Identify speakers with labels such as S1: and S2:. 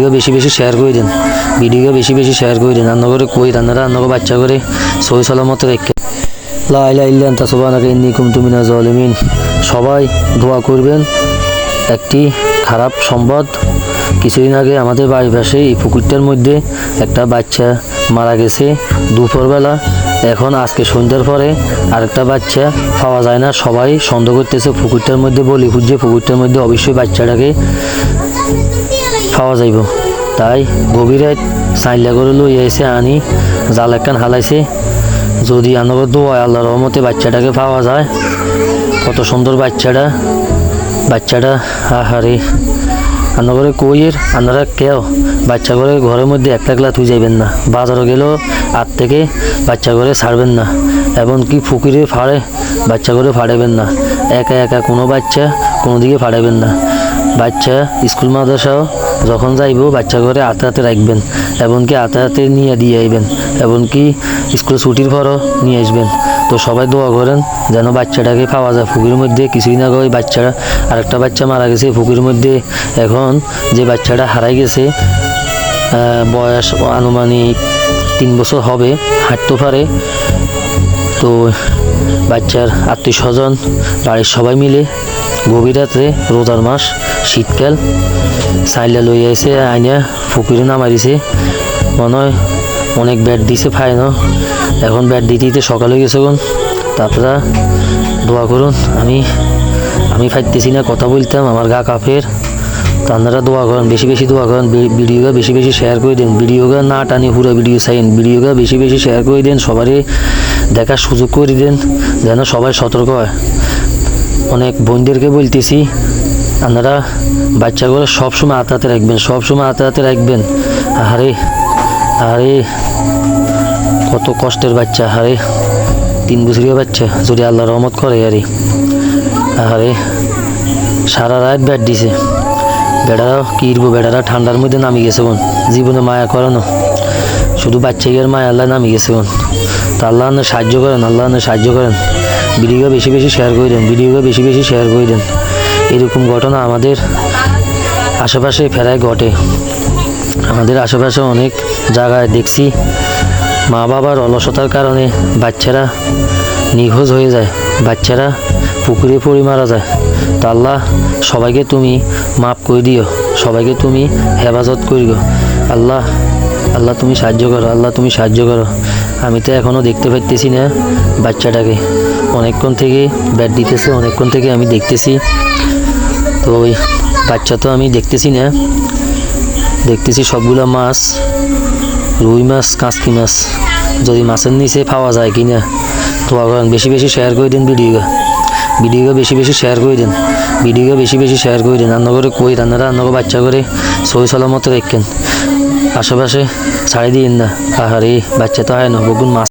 S1: Video বেশি বেশি share করে দেন। ভিডিও বেশি বেশি শেয়ার করে দেন। রান্না করে কই? রান্নারা রান্না করে বাচ্চা করে সই সালামত রেখে। লা ইলাহা ইল্লা আনতা সুবহানাকা ইন্নী কুনতু মিনাজ জালিমিন। সবাই দোয়া করবেন। একটি খারাপ সংবাদ কিছুদিন আগে আমাদের বাড়ির পাশে এই পুকুরটার মধ্যে একটা বাচ্চা মারা গেছে দুপুরবেলা। এখন আজকে সন্ধ্যার পরে আরেকটা বাচ্চা পাওয়া যায় না। সবাই সন্দেহ করতেছে পুকুরটার মধ্যে বলি খুঁজছে। পুকুরটার মধ্যে অবশ্যই বাচ্চাটাকে পাওয়া যাইব। তাই গভীর সাইলা করে লই এসে আনি জাল একখান হালাইছে। যদি আনগর দোয়ায় আল্লাহ রহমতে বাচ্চাটাকে পাওয়া যায়, কত সুন্দর বাচ্চাটা বাচ্চাটা আহারে রান্না করে কইয়ের আপনারা কেউ বাচ্চা করে ঘরের মধ্যে একলা একলা তুই যাইবেন না। বাজারে গেলেও আর থেকে বাচ্চা করে ছাড়বেন না। এমনকি পুকুরে ফাড়ে বাচ্চা করে ফাড়াবেন না। একা একা কোনো বাচ্চা কোনো দিকে ফাড়াবেন না। বাচ্চা স্কুল মাদ্রাসাও যখন যাইব, বাচ্চা ঘরে হাতে হাতে রাখবেন, এমনকি হাতে হাতে নিয়ে দিয়ে আইবেন, এমনকি স্কুল ছুটির পরও নিয়ে আসবেন। তো সবাই দোয়া করেন যেন বাচ্চাটাকে পাওয়া যায়। পুকুরের মধ্যে কিছুদিন আগে ওই বাচ্চাটা, আরেকটা বাচ্চা মারা গেছে। পুকুরের মধ্যে এখন যে বাচ্চাটা হারাই গেছে বয়স আনুমানিক তিন বছর হবে, হাঁটতে পারে। তো বাচ্চার আত্মীয় স্বজন, বাড়ির সবাই মিলে গভীর রাত্রে রোজার মাস, শীতকাল। সাইলা লই এসে আইনা পুকুরে নামাই দিছে মনে হয় অনেক ব্যাট দিছে ফাইন। এখন ব্যাট দিতে দিতে সকাল হয়ে গেছে তারপরে দোয়া করুন, আমি আমি ফাইতেছি না, কথা বলতাম, আমার গা কাপের। তো আপনারা দোয়া করেন, বেশি বেশি দোয়া করেন ভিডিওটা বেশি বেশি শেয়ার করে দিন। ভিডিওটা না টানি পুরো ভিডিও চাইন। ভিডিওটা বেশি বেশি শেয়ার করে দিন সবারই দেখার সুযোগ করে দেন, যেন সবাই সতর্ক হয়। অনেক বোনদেরকে বলতেছি, আপনারা বাচ্চাগুলো সবসময় হাতে রাখবেন, সবসময় হাতে রাখবেন। আরে আরে কত কষ্টের বাচ্চা আরে তিন বছরীয় বাচ্চা, যদি আল্লাহ রহমত করে আরে আরে সারা রাত ব্যাট দিছে। বেড়ারা কিরবো, বেড়ারা ঠান্ডার মধ্যে নামি গেছে বোন, জীবনে মায়া করানো। শুধু বাচ্চা গিয়ে মায়া আল্লাহ নামি গেছে বোন। তো আল্লাহ সাহায্য করেন, আল্লাহ সাহায্য করেন। ভিডিও বেশি বেশি শেয়ার করে দেন ভিডিও বেশি বেশি শেয়ার করে দেন। এরকম ঘটনা আমাদের আশেপাশে ফেরায় ঘটে। আমাদের আশেপাশে অনেক জায়গায় দেখছি মা বাবার অলসতার কারণে বাচ্চারা নিখোঁজ হয়ে যায়, বাচ্চারা পুকুরে পড়ে মারা যায়। তো আল্লাহ, সবাইকে তুমি মাফ করে দিও, সবাইকে তুমি হেফাজত করিও। আল্লাহ আল্লাহ তুমি সাহায্য করো, আল্লাহ তুমি সাহায্য করো। আমি তো এখনও দেখতে পাইতেছি না বাচ্চাটাকে। অনেকক্ষণ থেকে ব্যাট দিতেছে, অনেকক্ষণ থেকে আমি দেখতেছি। তো ওই বাচ্চা তো আমি দেখতেছি না। দেখতেছি সবগুলো মাছ, রুই মাছ, কাঁচকি মাছ। যদি মাছের নিচে পাওয়া যায় কি না তো আবার বেশি বেশি শেয়ার করে দিন ভিডিওটা ভিডিওটা বেশি বেশি শেয়ার করে দিন। ভিডিওটা বেশি বেশি শেয়ার করে দিন। রান্না করে কই রান্নারা রান্না করে বাচ্চা করে সই সালামত রেখেন। আশেপাশে ছাড়ি দিন না। আহারে, বাচ্চা তো হয় না বগুন মাছ।